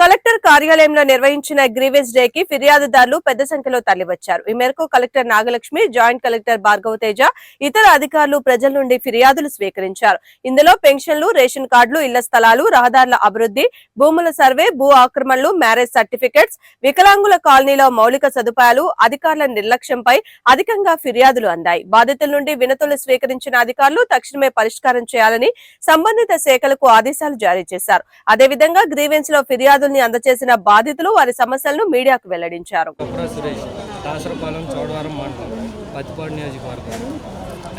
collector కార్యాలయంలో నిర్వహించిన grievance day కి ఫిర్యాదుదారులు పెద్ద సంఖ్యలో తరలివచ్చారు. ఈ మేరకు collector Nagalakshmi joint collector Bhargava Teja ఇతర అధికారులు ప్రజల నుండి ఫిర్యాదులు స్వీకరించారు. ఇందులో పెన్షన్లు రేషన్ కార్డులు ఇళ్ళ స్థలాలు రహదారుల అభివృద్ధి భూముల సర్వే భూ ఆక్రమణలు మ్యారేజ్ సర్టిఫికెట్స్ వికలాంగుల కాలనీలో మౌలిక సదుపాయాలు అధికారుల నిర్లక్ష్యంపై అధికంగా ఫిర్యాదులు అందాయి. బాధితుల నుండి వినతులు స్వీకరించిన అధికారులు తక్షణమే పరిష్కారం చేయాలని సంబంధిత శాఖలకు ఆదేశాలు జారీ చేశారు. అదేవిధంగా గ్రీవెన్స్లో ఫిర్యాదుల్ని అందజేసిన బాధితులు వారి సమస్యలను మీడియాకు వెల్లడించారు. కప్రా సురేష్ దాసరపాలెం చౌడవరం మండలం పత్తిపాడు నియోజకవర్గం.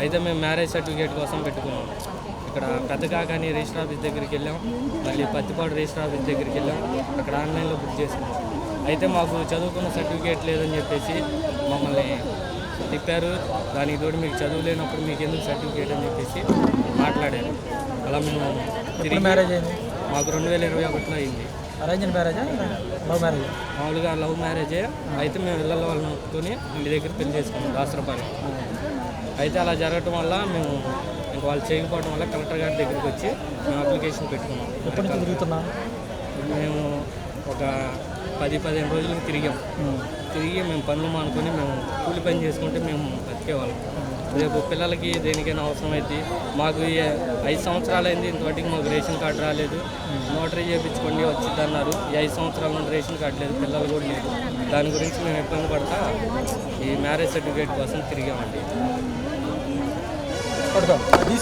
అయితే మేము మ్యారేజ్ సర్టిఫికేట్ కోసం పెట్టుకున్నాం. ఇక్కడ పెద్ద కాకాని రిజిస్టర్ ఆఫీస్ దగ్గరికి వెళ్ళాం. మళ్ళీ పత్తిపాడు రిజిస్టర్ ఆఫీస్ దగ్గరికి వెళ్ళాం. అక్కడ ఆన్లైన్లో బుక్ చేసుకున్నాం. అయితే మాకు చదువుకున్న సర్టిఫికేట్ లేదని చెప్పేసి మమ్మల్ని తిప్పారు. దానికి తోడు మీకు చదువు లేనప్పుడు మీకు ఎందుకు సర్టిఫికేట్ అని చెప్పేసి మాట్లాడారు. అలా మేము తిరిగి మ్యారేజ్ అయింది? మాకు రెండు వేల ఇరవై ఒకటిలో అయింది. అరేంజ్ మ్యారేజా? Love marriage? మామూలుగా లవ్ మ్యారేజే. అయితే మేము ఇళ్ళ వాళ్ళని నొక్కుని ఇంటి దగ్గర పెళ్ళి చేసుకున్నాం దాసరపాలెం అయితే అలా జరగటం వల్ల మేము ఇంక వాళ్ళు చేయకపోవడం వల్ల కలెక్టర్ గారి దగ్గరికి వచ్చి మేము అప్లికేషన్ పెట్టుకున్నాం. ఎప్పటి నుంచి తిరుగుతున్నా? మేము ఒక పది పదిహేను రోజులకు తిరిగాం. తిరిగి మేము పనులు మానుకొని మేము కూలి పని చేసుకుంటే మేము బతికేవాళ్ళం. రేపు పిల్లలకి దేనికైనా అవసరం అయితే మాకు ఐదు సంవత్సరాలు అయింది ఇంతవరకు మాకు రేషన్ కార్డు రాలేదు. నోటరీ చేయించుకోండి వచ్చింది అన్నారు ఈ ఐదు సంవత్సరాల నుండి రేషన్ కార్డు లేదు పిల్లలు కూడా లేదు దాని గురించి మేము ఇబ్బంది పడతా ఈ మ్యారేజ్ సర్టిఫికేట్ కోసం తిరిగామండి. పడతాం.